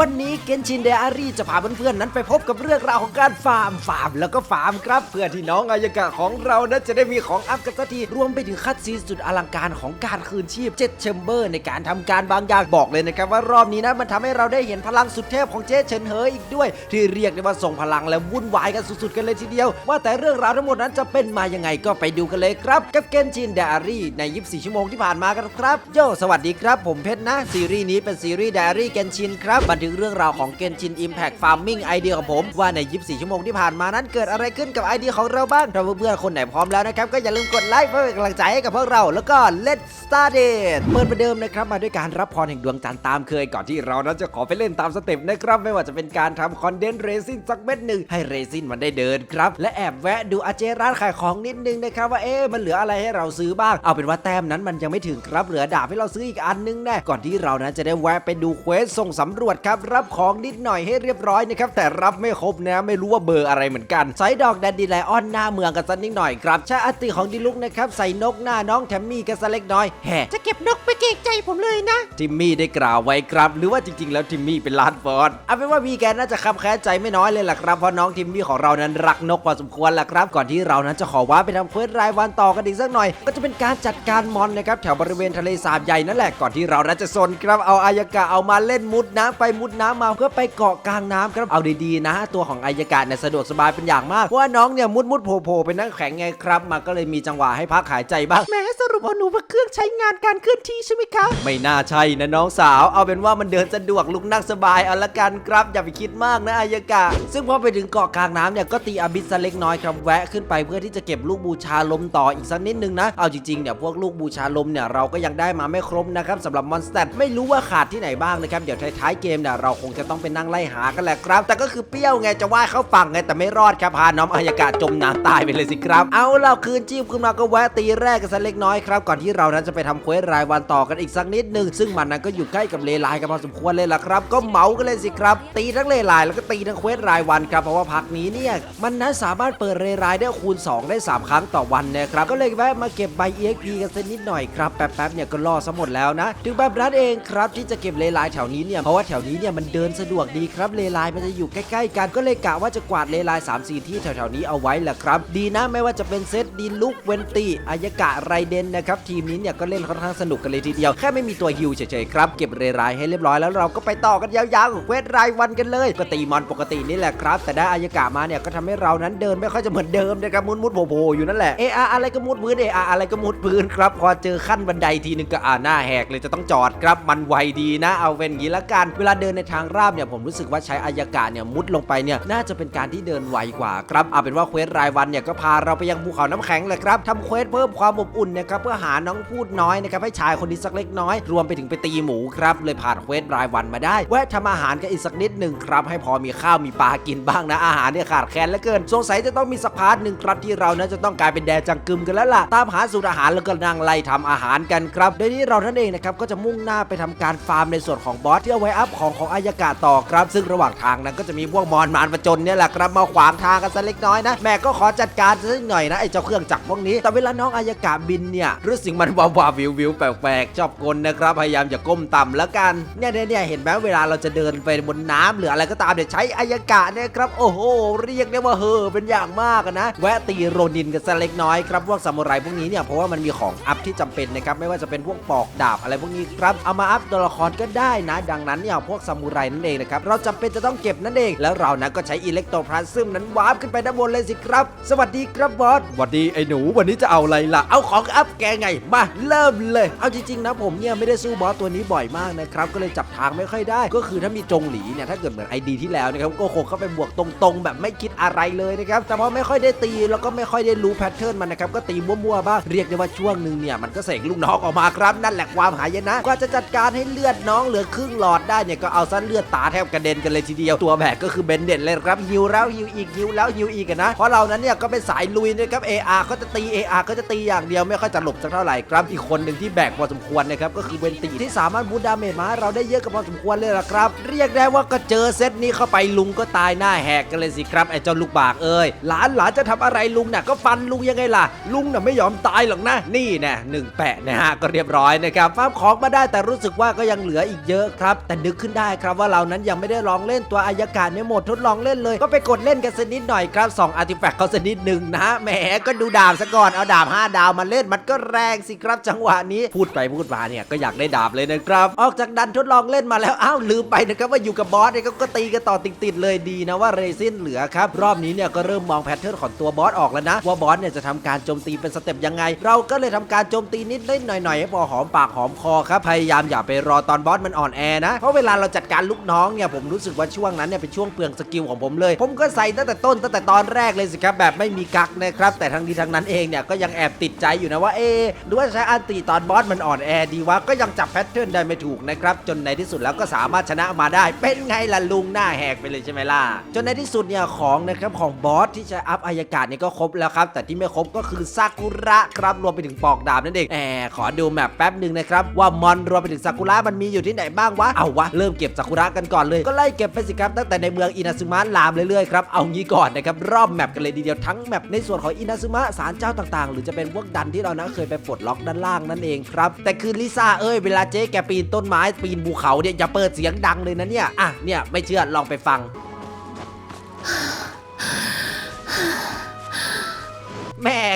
วันนี้เกนชินเดอารี่จะพาเพื่อนๆนั้นไปพบกับเรื่องราวของการฟาร์มฟาร์มแล้วก็ฟาร์มครับ เพื่อที่น้องอายากะของเรานั้นจะได้มีของอัพกันสักทีรวมไปถึงคัดซีนสุดอลังการของการคืนชีพเจ็ดแชมเบอร์ในการทำการบางอย่างบอกเลยนะครับว่ารอบนี้นะมันทำให้เราได้เห็นพลังสุดเทพของเจ๊เฉินเหออีกด้วย ที่เรียกได้ว่าส่งพลังและวุ่นวายกันสุดๆกันเลยทีเดียว ว่าแต่เรื่องราวทั้งหมดนั้นจะเป็นมายังไงก็ไปดูกันเลยครับกับเกนชินเดอารี่ใน 24 ชั่วโมงที่ผ่านมากันครับโยสวัสดีครับ ผมเพชรนะซีรีส์นี้เป็นซีรีส์เดอารี่เกนชินครับทึกเรื่องราวของเกนชินอิมแพคฟาร์มิงไอเดียของผม ว่าใน 24 ชั่วโมงที่ผ่านมานั้นเกิดอะไรขึ้นกับไอเดียของเราบ้างถ้าเพื่อนๆคนไหนพร้อมแล้วนะครับ ก็อย่าลืมกดไลค์เพื่อเป็นกำลังใจให้กับพวกเราแล้วก็ let's start it เปิดประเดิมนะครับมาด้วยการรับพรแห่งดวงจันทร์ตามเคยก่อนที่เรานั้นจะขอไปเล่นตามสเต็ปนะครับไม่ว่าจะเป็นการทำคอนเทนต์เรซินสักเม็ดหนึ่งให้เรซินมันได้เดินครับและแอบแวะดูอาเจร้านขายของนิดนึงนะครับว่าเอ๊ะมันเหลืออะไรให้เราซื้อบ้างเอาเป็นว่าแต้มนั้นมันยังไม่ถึงครับเหลือดาบให้เราซื้ออีกอันนึงแน่ก่อนที่เรานั้นจะได้แวะไปดูเควสส่งสำรวจครับรับของนิดหน่อยให้เรียบร้อยนะครับแต่รับไม่ครบนะไม่รู้ว่าเบอร์อะไรเหมือนกันใส่ดอกแดนดีไลออนหน้าเมืองกันสักนิดหน่อยครับใช้อติของดิลุกนะครับใส่นกหน้าน้องแทมมี่กันสักเล็กน้อยแห่จะเก็บนกไปเกรงใจผมเลยนะทิมมี่ได้กล่าวไว้ครับ หรือว่าจริง ๆ แล้วทิมมี่เป็นลาดฟอร์ดเอาเป็นว่าวีแกนน่าจะคับแค้นใจไม่น้อยเลยล่ะครับเพราะน้องทิมมี่ของเรานั้นรักนกพอสมควรล่ะครับก่อนที่เรานั้นจะขอว่าไปทำเควสรายวันต่อกันอีกสักหน่อย ก็จะเป็นการจัดการมอนนะครับแถวบริเวณทะเลสาบใหญ่นั่นแหละก่อนที่เรานั้นจะซนครับเอาอายากะเอามาเล่นมุดน้ำไปมุดน้ำมาเพื่อไปเกาะกลางน้ำครับเอาดีๆนะ ตัวของอายากะเนี่ยสะดวกสบายเป็นอย่างมากเพราะว่าน้องเนี่ยมุดมุดๆโผล่ๆเป็นนั่งแข็งไงครับมันก็เลยมีจังหวะให้พักหายใจบ้างแม้สรุปเอาหนูมาเครื่องใช้งานการเคลื่อนที่ใช่ไหมคะไม่น่าใช่นะน้องสาว เอาเป็นว่ามันเดินสะดวกลุกนั่งสบายเอาละกันครับอย่าไปคิดมากนะอายากะซึ่งพอไปถึงเกาะกลางน้ำเนี่ยก็ตีอาบิสเล็กน้อยครับแวะขึ้นไปเพื่อที่จะเก็บลูกบูชาลมต่ออีกสักนิดนึงนะเอาจริงๆเนี่ยพวกลูกบูชาลมเนี่ยเราก็ยังได้มาไม่ครบนะครับสำหรับมอนสเตอร์ไม่รู้ว่าขาดที่ไหนบ้างนะครับเดี๋ยวท้ายๆเกมเนี่ยเราคงจะต้องไปนั่งไล่หากันแหละครับ แต่ก็คือเปรี้ยวไงจะว่ายเข้าฝั่งไงแต่ไม่รอดครับพาน้องอายกากะจมน้ำตายไปเลยสิครับ เอาเราคืนชีพขึ้นมาก็แวะตีแรกกันสักเล็กน้อยครับก่อนที่เรานั้นจะไปทำเควสรายวันต่อกันอีกสักนิดหนึ่งซึ่งมันนั้นก็อยู่ใกล้กับเลไลกันพอสมควรเลยล่ะครับ ก็เหมากันเลยสิครับ ตีทั้งเลไลแล้วก็ตีทั้งเควสรายวันครับเพราะว่าพักนี้เนี่ยมันนั้นสามารถเปิดเลไลได้คูณ 2 ได้ 3 ครั้งต่อวันนะครับก็เลยแวะมาเก็บใบ EXP กันสักนิดหน่อยครับแป๊บๆเนี่ยก็ล่อซะหมดแล้วนะถึงแบบนั้นเองครับที่จะเก็บเลไลน์แถวนี้เนี่ยเพราะว่าแถวนี้เนี่ยมันเดินสะดวกดีครับเลไลน์มันจะอยู่ใกล้ ๆ กันก็เลยกะว่าจะกวาดเลไลน์3 4ที่แถวๆนี้เอาไว้แหละครับ ดีนะไม่ว่าจะเป็นเซตดีลุกเวนตีอายกะไรเดนนะครับทีมนี้เนี่ยก็เล่นค่อนข้างสนุกกันเลยทีเดียวแค่ไม่มีตัวฮิวเฉยๆครับเก็บเรไลน์ให้เรียบร้อยแล้วเราก็ไปต่อกันยาวๆกับเควสรายวันกันเลยก็ตีมอนปกตินี่แหละครับ แต่ได้อายกะมาเนี่ยก็ทำให้เรานั้นเดินไม่ค่อยจะเหมือนเดิมนะครับมุดมุดโผล่ๆอยู่นั่นแหละเออาอะไรก็มุดพื้นเออาอะไรก็มุดพื้นครับพอเจอขั้นบันไดทีนึงก็อ่าหน้าแหกเลยจะต้องจอดครับมันไวดีนะ เอาเป็นงี้ละกันเวลาเดินในทางราบเนี่ยผมรู้สึกว่าใช้อายากะเนี่ยมุดลงไปเนี่ยน่าจะเป็นการที่เดินไวกว่าครับเอาเป็นว่าเควสรายวันเนี่ยก็พาเราไปยังภูเขาน้ำแข็งเลยครับทำเควสเพิ่มความอบอุ่นนะครับเพื่อหาน้องพูดน้อยนะครับให้ชายคนนี้สักเล็กน้อย รวมไปถึงไปตีหมูครับเลยผ่านเควสรายวันมาได้แวะทำอาหารกันอีกสักนิดหนึ่งครับให้พอมีข้าวมีปลากินบ้างนะอาหารเนี่ยขาดแคลนเหลือเกินสงสัยจะต้องมีสักพาร์ทหนึ่งครับที่เรานั้นจะต้องกลายเป็นแดจังกึมกันแล้วล่ะตามหาสูตรอาหารแล้วก็นั่งไล่ทำอาหารกันครับโดยที่เราท่านเองนะครับก็จะมุ่งหน้าไปทำการฟาร์มในส่วนของบอสที่เอาไว้อัพของของอายากาต่อครับ ซึ่งระหว่างทางนั้นก็จะมีพวกมอนมารประจนเนี่ยแหละครับมาขวางทางกันสักเล็กน้อยนะแม่ก็ขอจัดการสักหน่อยนะไอ้เจ้าเครื่องจักรพวกนี้แต่เวลาน้องอายากาบินเนี่ยรู้สึกมันวาวาวิววิวแปลกๆชอบกลนะครับพยายามจะก้มต่ำแล้วกันเนี่ยเนี่ยเห็นไหมเวลาเราจะเดินไปบนน้ำหรืออะไรก็ตามเนี่ยใช้อายากาเนี่ยครับโอ้โหเรียกได้ว่าเฮอเป็นอย่างมากนะแวะตีโรนินกันสักเล็กน้อยครับพวกซามูไรพวกนี้เนี่ยเพราะว่ามันมีของอัพที่จำเป็นนะครับไม่ว่าจะเป็นพวกปอกดาบอะไรพวกนี้ครับเอามาอัพตัวละครก็ได้นะ ดังนั้นเนี่ยพวกซามูไรนั่นเองนะครับเราจำเป็นจะต้องเก็บนั่นเอง แล้วเรานะก็ใช้อิเล็กโทรพลาซึมนั้นวาร์ปขึ้นไปด้านบนเลยสิครับ สวัสดีครับบอสสวัสดีไอ้หนูวันนี้จะเอาอะไรล่ะเอาของอัพแกไงมาเริ่มเลย เอาจริงๆนะผมเนี่ยไม่ได้สู้บอสตัวนี้บ่อยมากนะครับก็เลยจับทางไม่ค่อยได้ ก็คือถ้ามีจงหลีเนี่ยถ้าเกิดเหมือนไอดีที่แล้วนะครับก็คงเข้าไปบวกตรงๆ แบบไม่คิดอะไรเลยนะครับแต่พอไม่ค่อยได้ตีแล้วก็ไม่ค่อยได้รู้แพทเทิร์นมันนะครับก็ตีมั่วๆบ้างเรียกได้ว่าช่วงหนึ่งเนี่ยมันก็เสกลูกน้องออกมาครับนั่นแหละความหายนะกว่าจะจัดการให้เลือดน้องเหลือครึ่งหลอดได้เนี่ยก็เอาซะเลือดตาแทบกระเด็นกันเลยทีเดียวตัวแบกก็คือเบนเดนเลยครับฮิวแล้วฮิวอีกฮิวแล้วฮิวอีกนะเพราะเรานั้นเนี่ยก็เป็นสายลุยนะครับ AR ก็จะตี AR ก็จะตีอย่างเดียวไม่ค่อยจะหลบสักเท่าไหร่ครับอีกคนหนึ่งที่แบกพอสมควรนะครับก็คือเวนติที่สามารถบูดาเมจมาเราได้เยอะกับพอสมควรเลยละครับ เรียกได้ว่าก็เจอเซตนี้เข้าไปลุงก็ตายหน้าแหกกันเลยสิครับไอ้เจ้าลูกบากเอ้ยหลานหลานจะทำอะไรลุงน่ะก็ฟันลุงยังไงล่ะ ลุงน่ะไม่ยอมตายหรอกนะนี่แน่หนึ่งแปะนะฮะก็เรียบร้อยนะครับฟาร์มของมาได้แต่รู้สึกว่าก็ยังเหลืออีกเยอะครับ แต่นึกขึ้นได้ครับว่าเรานั้นยังไม่ได้ลองเล่นตัวอายการในโหมดทดลองเล่นเลย ก็ไปกดเล่นกันสักนิดหน่อยครับสองอาร์ติแฟกต์เขาสักนิดหนึ่งนะแหมก็ดูดาบซะก่อนเอาดาบ 5 ดาวมาเล่นมันก็แรงสิครับจังหวะนี้พูดไปพูดมาเนี่ยก็อยากได้ดาบเลยนะครับออกจากดันทดลองเล่นมาแล้วอ้าวลืมไปนะครับว่าอยู่กับบอสเนี่ยก็ก็ตีกันต่อติดๆเลยดีนะว่าเรซินเหลือครับรอบนี้เนี่ยก็เริ่มมองแพทเทิร์นของตัวบอสออกแล้วนะว่าบอสเนี่ยจะทำการโจมตีเป็นสเต็ปยังไง เราก็เลยทำการโจมตีนิดเล่นหน่อยๆให้พอหอมปากหอมคอครับพยายามอย่าไปรอตอนบอสมันอ่อนแอนะเพราะเวลาเราจัดการลูกน้องเนี่ยผมรู้สึกว่าช่วงนั้นเนี่ยเป็นช่วงเปลืองสกิลของผมเลย ผมก็ใส่ตั้งแต่ต้นตั้งแต่ตอนแรกเลยสิครับแบบไม่มีกักนะครับแต่ทั้งนี้ทั้งนั้นเองเนี่ยก็ยังแอบติดใจอยู่นะว่าเอะหรือว่าใช้อันตีตอนบอสมันอ่อนแอดีวะก็ยังจับแพทเทิร์นได้ไม่ถูกนะครับจนในที่สุดแล้วก็สามารถชนะมาได้ เป็นไงล่ะลุงหน้าแหกไปเลยใช่ไหมล่ะจนในที่สุดเนี่ยของนะครับของบอสที่จะอัพอายกาศเนี่ยก็ครบแล้วครับแต่ที่ไม่ครบก็คือซากุระครับรวมไปถึงปอกดาบนั่นเองแอบขอดูแมปแป๊บหนึ่งนะครับว่ามอนรวมไปถึงซากุระมันมีอยู่ที่ไหนบ้างวะเอาวะเริ่มเก็บซากุระกันก่อนเลย ก็ไล่เก็บไปสิครับตั้งแต่ในเมืองอินาซึมะลามเรื่อยๆครับเอางี้ก่อนนะครับรอบแมปกันเลยทีเดียวทั้งแมปในส่วนของอินาซึมะศาลเจ้าต่างๆ หรือจะเป็นพวกดันที่เรานะเคยไปปลดล็อกด้านล่างนั่นเองครับแต่คือลิซ่าเอ้ยเวลาเจ๊แกปีนต้นไม้ปีนภูเขาเนี่ยอย่าเปิดเสียงดังเลยนะเนี่ยอะเนี่ยไม่เชื่อลองไปฟัง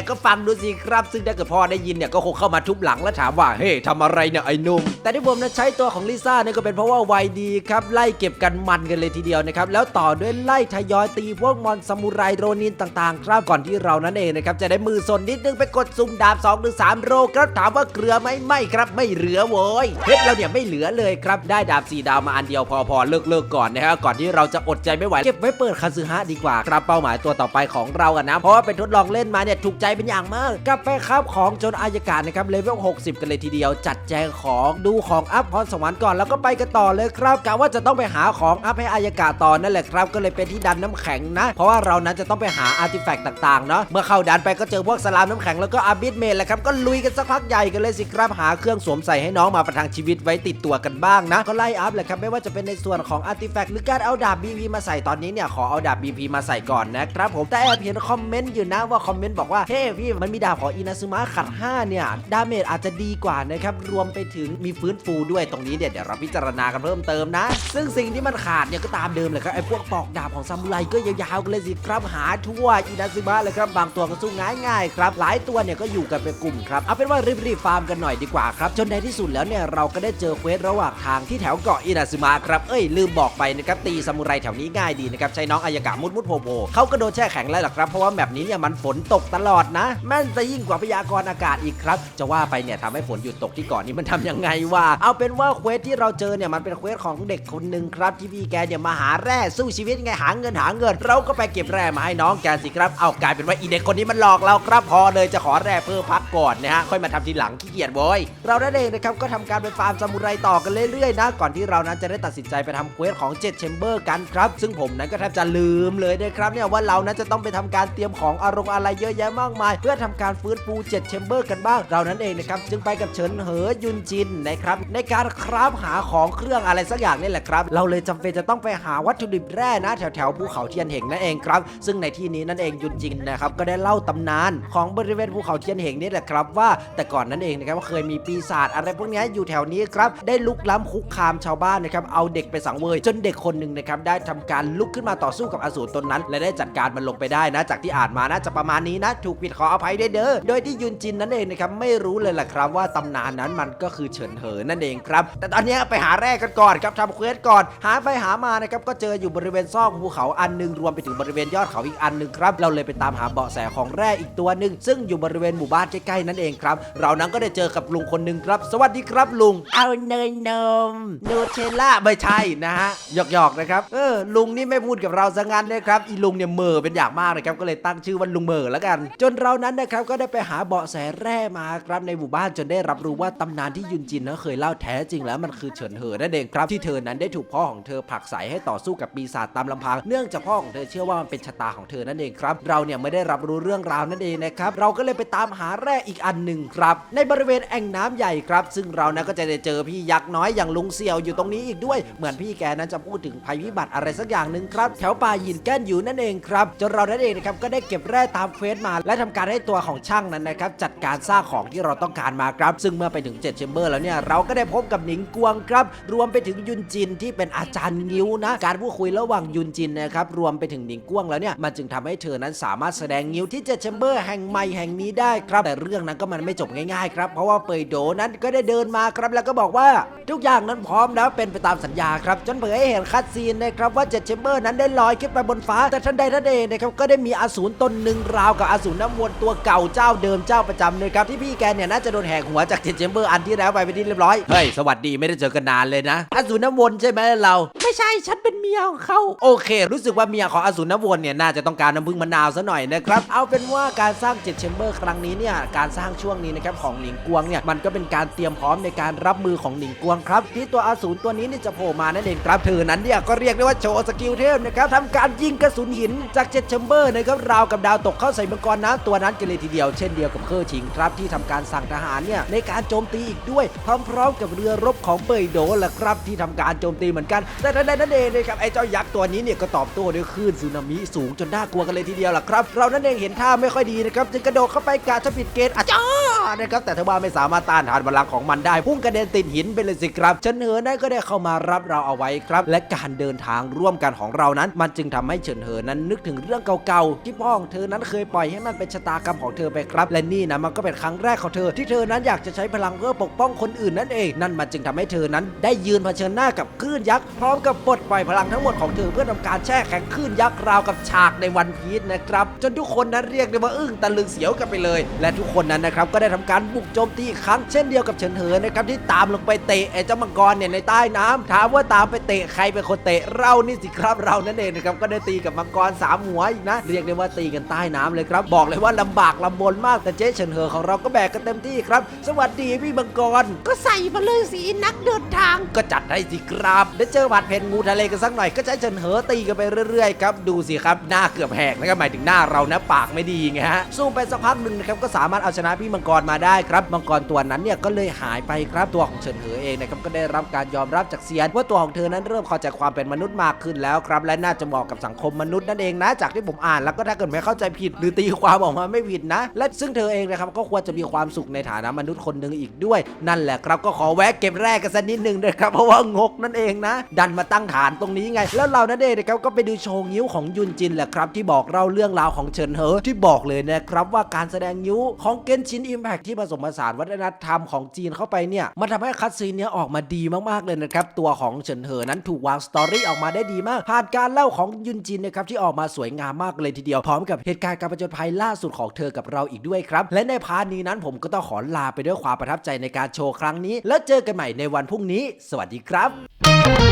ก็ฟังดูสิครับ ซึ่งถ้าเกิดพ่อได้ยินเนี่ยก็คงเข้ามาทุบหลังแล้วถามว่าเฮ้ยทำอะไรเนี่ยไอ้นุ่ม แต่ที่ผมนะใช้ตัวของลิซ่าเนี่ยก็เป็นเพราะว่าไวดีครับไล่เก็บกันมันกันเลยทีเดียวนะครับแล้วต่อด้วยไล่ทยอยตีพวกมอนซามูไรโรนินต่างๆ ครับก่อนที่เรานั่นเองนะครับจะได้มือสนนิดนึงไปกดซุ่มดาบ2หรือ3โรครับถามว่าเกลือไหมไม่ครับไม่เหลือโว้ยเพชรเราเนี่ยไม่เหลือเลยครับได้ดาบสีดาวมาอันเดียวพอพอเลิกเลิกก่อนนะฮะก่อนที่เราจะอดใจไม่ไหวเก็บไว้เปิดคาซึฮะดีกว่าครับเป้าหมายตัวต่อไปของเราอะนะเพราะว่าเป็นทดลองเล่นมาเนี่ยถูกใจเป็นอย่างมากกาแฟครับของจนอายการนะครับเลเวล60 กันเลยทีเดียว จัดแจงของดูของอัพพรสวรรค์ก่อนแล้วก็ไปกันต่อเลยครับกะว่าจะต้องไปหาของอัพให้อายการต่อนนั่นแหละครับ ก็เลยเป็นที่ดันน้ำแข็งนะ เพราะว่าเรานั้นจะต้องไปหาอาร์ติแฟกต์ต่างๆเนาะเมื่อเข้าดันไปก็เจอพวกสลามน้ำแข็งแล้วก็อาบิสเมนแหละครับก็ลุยกันสักพักใหญ่กันเลยสิครับหาเครื่องสวมใส่ให้น้องมาประทังชีวิตไว้ติดตัวกันบ้างนะก็ไล่อัพแหละครับไม่ว่าจะเป็นในส่วนของอาร์ติแฟกต์หรือการเอาดาบ BP มาใส่ตอนนี้เนี่ยขอเอาดาบ BP มาใส่ก่อนนะครับผมแต่แอบเห็นคอมเมนต์อยู่นะว่าคอมเมนต์บอกว่าเฮ้พี่มันมีดาบของอินาซึมะขัด5เนี่ยดาเมจอาจจะดีกว่านะครับรวมไปถึงมีฟื้นฟูด้วยตรงนี้เนี่ยเดี๋ยวเราพิจารณากันเพิ่มเติมนะ ซึ่งสิ่งที่มันขาดเนี่ยก็ตามเดิมเลยครับไอ้พวกปอกดาบของซามูไรก็ยาวๆกันเลยสิครับหาทั่วอินาซึมะเลยครับบางตัวก็สู้ง่ายๆครับหลายตัวเนี่ยก็อยู่กันเป็นกลุ่มครับเอาเป็นว่ารีบๆฟาร์มกันหน่อยดีกว่าครับจนในที่สุดแล้วเนี่ยเราก็ได้เจอเควสระหว่างทางที่แถวเกาะอินาซึมะครับเอ้ยลืมบอกไปนะครับตีซามูไรแถวนี้ง่ายดีนะครับใช้น้องอายากะมุดมุดโผล่เขาก็โดนแช่แข็งแล้วล่ะครับเพราะว่าแบบนี้เนี่ยมันฝนตกตลอดนะ แม่นจะยิ่งกว่าพยากรณ์อากาศอีกครับ จะว่าไปเนี่ยทำให้ฝนหยุดตกที่เก่อนนี้มันทำยังไงวะเอาเป็นว่าเควสที่เราเจอเนี่ยมันเป็นเควสของเด็กคนหนึ่งครับ ที่พี่แกเนี่ยมาหาแร่สู้ชีวิตไงหาเงินหาเงิน เราก็ไปเก็บแร่มาให้น้องแกสิครับเอากลายเป็นว่าอีเด็กคนนี้มันหลอกเราครับพอเลยจะขอแร่เพิ่มพักก่อนนะฮะค่อยมาทำทีหลังขี้เกียจโว้ยเราได้เองนะครับก็ทำการไปฟาร์มซามูไรต่อกันเรื่อยๆนะก่อนที่เรานั้นจะได้ตัดสินใจไปทำเควสของ7เชมเบอร์กันครับ ซึ่งผมนั้นก็แทบจะลืมเลยนะครับเนี่ยว่าเรานั้นจะต้องไปทำการเตรียมของอารมณ์อะไรเยอะแยะมากมาย เพื่อทำการฟื้นฟู7เชมเบอร์กันบ้างเรานั้นเองนะครับจึงไปกับเฉินเหอยุนจินนะครับในการคราฟหาของเครื่องอะไรสักอย่างนี่แหละครับ เราเลยจำเป็นจะต้องไปหาวัตถุดิบแร่นะแถวแถวๆภูเขาเทียนเหงนั่นเองครับ ซึ่งในที่นี้นั่นเองยุนจินนะครับก็ได้เล่าตำนานของบริเวณภูเขาเทียนเหงนี่แหละครับว่าแต่ก่อนนั้นเองนะครับว่าเคยมีปีศาจอะไรพวกนี้อยู่แถวนี้ครับได้ลุกล้ำคุกคามชาวบ้านนะครับเอาเด็กไปสังเวยจนเด็กคนหนึ่งนะครับได้ทำการลุกขึ้นมาต่อสู้กับอสูรตนนั้น และได้จัดการมันลงไปได้นะ จากที่อ่านมานะจะประมาณนี้นะถูกผิดขออภัยด้วยเด้อ โดยที่ยุนจินนั่นเองนะครับไม่รู้เลยแหละครับว่าตำนานนั้นมันก็คือเฉินเหอนั่นเองครับ แต่ตอนเนี้ยไปหาแร่กันก่อนครับทำเควสก่อน หาไปหามานะครับก็เจออยู่บริเวณซอกภูเขาอันหนึงรวมไปถึงบริเวณยอดเขาอีกอันหนึ่งครับเราเลยไปตามหาเบาะแสของแร่อีกตัวหนึ่งซึ่งอยู่บริเวณหมู่บ้านใกล้ๆนั่นเองครับ เรานั้นก็ได้เจอกับลุงคนหนึ่งครับ สวัสดีครับลุง เอาเนยนมนูเทลล่าไม่ใช่นะฮะหยอกๆนะครับเออลุงนี่ไม่พูดกับเราซะงั้นเลยครับอีลุงเนี่ยเหม่อเป็นอย่างมากเลยครับก็เลยตั้งชื่อว่าลุงเหม่อแล้วกันจนนเรานั้นนะครับก็ได้ไปหาเบาะแสแร่มาครับในหมู่บ้านจนได้รับรู้ว่าตำนานที่ยุนจินนั้นเคยเล่าแท้จริงแล้วมันคือเฉินเหอนั่นเองครับที่เธอนั้นได้ถูกพ่อของเธอผลักไสให้ต่อสู้กับปีศาจตามลำพังเนื่องจากพ่อของเธอเชื่อว่ามันเป็นชะตาของเธอนั่นเองครับ เราเนี่ยไม่ได้รับรู้เรื่องราวนั่นเองนะครับเราก็เลยไปตามหาแร่อีกอันหนึ่งครับ ในบริเวณแอ่งน้ำใหญ่ครับ ซึ่งเรานะก็จะได้เจอพี่ยักษ์น้อยอย่างลุงเสี่ยวอยู่ตรงนี้อีกด้วย เหมือนพี่แกนั้นจะพูดถึงภัยพิบัติอะไรสักอย่างหนึ่งครับแถวป่าหินแก้นอยู่นั่นเองครับจนเรานั่นเองนะครับก็ได้เก็บแร่ตามเควสมาและทำการให้ตัวของช่างนั้นนะครับจัดการสร้างของที่เราต้องการมาครับ ซึ่งเมื่อไปถึง7เชมเบอร์แล้วเนี่ยเราก็ได้พบกับหนิงกวงครับ รวมไปถึงยุนจินที่เป็นอาจารย์งิ้วนะ การพูดคุยระหว่างยุนจินนะครับรวมไปถึงหนิงกวงแล้วเนี่ยมันจึงทำให้เธอนั้นสามารถแสดงงิ้วที่7เชมเบอร์แห่งใหม่แห่งนี้ได้ครับ แต่เรื่องนั้นก็มันไม่จบง่ายๆครับเพราะว่าเปยโดนั้นก็ได้เดินมาครับ แล้วก็บอกว่าทุกอย่างนั้นพร้อมแล้วเป็นไปตามสัญญาครับจนเผยให้เห็นคัดซีนนะครับว่าเจ็ดเชมเบอร์นั้นได้ลอยขึ้นไปบนฟ้า แต่ทันใดทันเดนะครับก็ได้มีอสูรตนหนึ่งราวกับอสูรนำวนตัวเก่าเจ้าเดิมเจ้าประจำเลยครับที่พี่แกเนี่ยน่าจะโดนแหกหัวจากเจ็ดเชมเบอร์อันที่แล้วไปเป็นที่เรียบร้อยเฮ้ยสวัสดีไม่ได้เจอกันนานเลยนะอสูรน้ำวนใช่ไหมเรา ไม่ใช่ฉันเป็นเมียของเขาโอเค รู้สึกว่าเมียของอสูรน้ำวนเนี่ยน่าจะต้องการน้ำพึ่งมะนาวซะหน่อยนะครับเอาเป็นว่าการสร้างเจ็ดแชมเบอร์ครั้งนี้เนี่ยการสร้างช่วงนี้นะครับของหนิงกวงเนี่ยมันก็เป็นการเตรียมพร้อมในการรับมือของหนิงกวงครับที่ตัวอสูรตัวนี้นี่จะโผล่มานั่นเองครับเธอนั้นเนี่ยก็เรียกได้ว่าโชว์สกิลเทพนะครับทำการยิงกระสุนหินจากเจ็ดแชมเบอร์นะครับราวกับดาวตกเข้าใส่มังกรน้ำตัวนั้นกันเลยทีเดียวเช่นเดียวกับเคอร์ชิงครับที่ทำการสั่งทหารเนี่ยในการโจมตีอีกด้วย พร้อมๆ กับเรือรบของเปยโดแหละครับที่ทำการโจมตีเหมือนกัน แต่ทันใดนั้นเองนะครับไอ้เจ้ายักษ์ตัวนี้เนี่ยก็ตอบโต้ด้วยคลื่นสึนามิสูงจนน่ากลัวกันเลยทีเดียวล่ะครับ เรานั่นเองเห็นท่าไม่ค่อยดีนะครับจึงกระโดดเข้าไปกาจะปิดเกตอาจา นะครับแต่ทว่าไม่สามารถต้านทานพลังของมันได้ พุ่งกระเด็นติดหินไปเลยสิครับเฉินเหอนั้นก็ได้เข้ามารับเราเอาไว้ครับ และการเดินทางร่วมกันของเรานั้น มันจึงทำให้เฉินเหอนั้นนึกถึงเรื่องเก่าๆที่พ่อของเธอนั้นเคยปล่อยให้มันเป็นชะตากรรมของเธอไปครับ และนี่นะมันก็เป็นครั้งแรกของเธอ ที่เธอนั้นอยากจะใช้พลังเพื่อปกป้องคนอื่นนั่นเอง นั่นมันจึงทำให้เธอนั้น ได้ยืนเผชิญหน้ากับคลื่นยักษ์พร้อมกับปลดปล่อยพลังทั้งหมดของเธอเพื่อทำการแช่แข็งคลื่นยักษ์ราวกับฉากในวันพีชนะครับจนทุกคนนั้นเรียกได้ว่าอึ้งตะลึงเสียวกันไปเลย และทุกคนนั้นนะครับก็ได้ทำการบุกโจมตีอีกครั้งเช่นเดียวกับเฉินเหอนะครับที่ตามลงไปเตะไอ้เจ้ามังกรเนี่ยในใต้น้ำถามว่าตามไปเตะใครเป็นคนเตะเรานี่สิครับเรานั่นเองนะครับก็ได้ตีกับมังกรสามหัวอีกนะ เรียกได้ว่าตีกันใต้น้ำเลยครับ บอกเลยว่าลำบากลำบนมากแต่เจ๊เฉินเหอของเราก็แบกกันเต็มที่ครับ สวัสดีพี่มังกร ก็ใส่มาเลยสีนักเดินทางก็จัดให้สิครับได้เจอผัดเผ็ดงูทะเลกันสักหน่อยก็ใช้เฉินเหอตีกันไปเรื่อยๆครับดูสิครับหน้าเกือบแหกนะครับหมายถึงหน้าเรานะปากไม่ดีไงฮะสู้ไปสักพักหนึ่งนะครับก็สามารถเอาชนะพี่มังกรมาได้ครับมังกรตัวนั้นเนี่ยก็เลยหายไปครับตัวของเฉินเหอเองนะครับก็ได้รับการยอมรับจากเซียนว่าตัวของเธอนั้นเริ่มเข้าใจความเป็นมนุษย์มากขึ้นแล้วครับและน่าจะเหมาะกับสังคมมนุษย์นั่นเองนะจากที่ผมอ่านแล้วก็ถ้าเกิดไม่เข้าใจผิดหรือตีความออกมาไม่ผิดนะ และซึ่งเธอเองนะครับก็ควรจะมีความสุขในฐานะมนุษย์คนหนึ่งอีกด้วยนั่นแหละครับก็ขอแวะเก็บแรกกันสักนิดหนึ่งนะครับเพราะว่างกนั่นเองนะ ดันมาตั้งฐานตรงนี้ไง แล้วเรานั่นเองนะครับก็ไปดูโชว์งิ้วของยุนจินแหละครับที่บอกเล่าเรื่องราวของเฉินเหอที่บอกเลยนะครับว่าการแสดงงิ้วของเกนชินอิมแพคที่ผสมผสานวัฒนธรรมของจีนเข้าไปเนี่ยมันทำให้คัตซีนเนี้ยออกมาดีมากๆเลยนะครับตัวของเฉินเหอนั้นถูกวางสตอรี่ออกมาได้ดีมากผ่านการเล่าของยุนจินนะครับที่ออกมาสวยงามมากเลยทีเดียวพร้อมกับเหตุการณ์การประจนภัยล่าสุดของเธอกับเราอีกด้วยครับ และในพาร์ทนี้นั้นผมก็ต้องขอลาไปด้วยความประทับใจในการโชว์ครั้งนี้ แล้วเจอกันใหม่ในวันพรุ่งนี้ สวัสดีครับ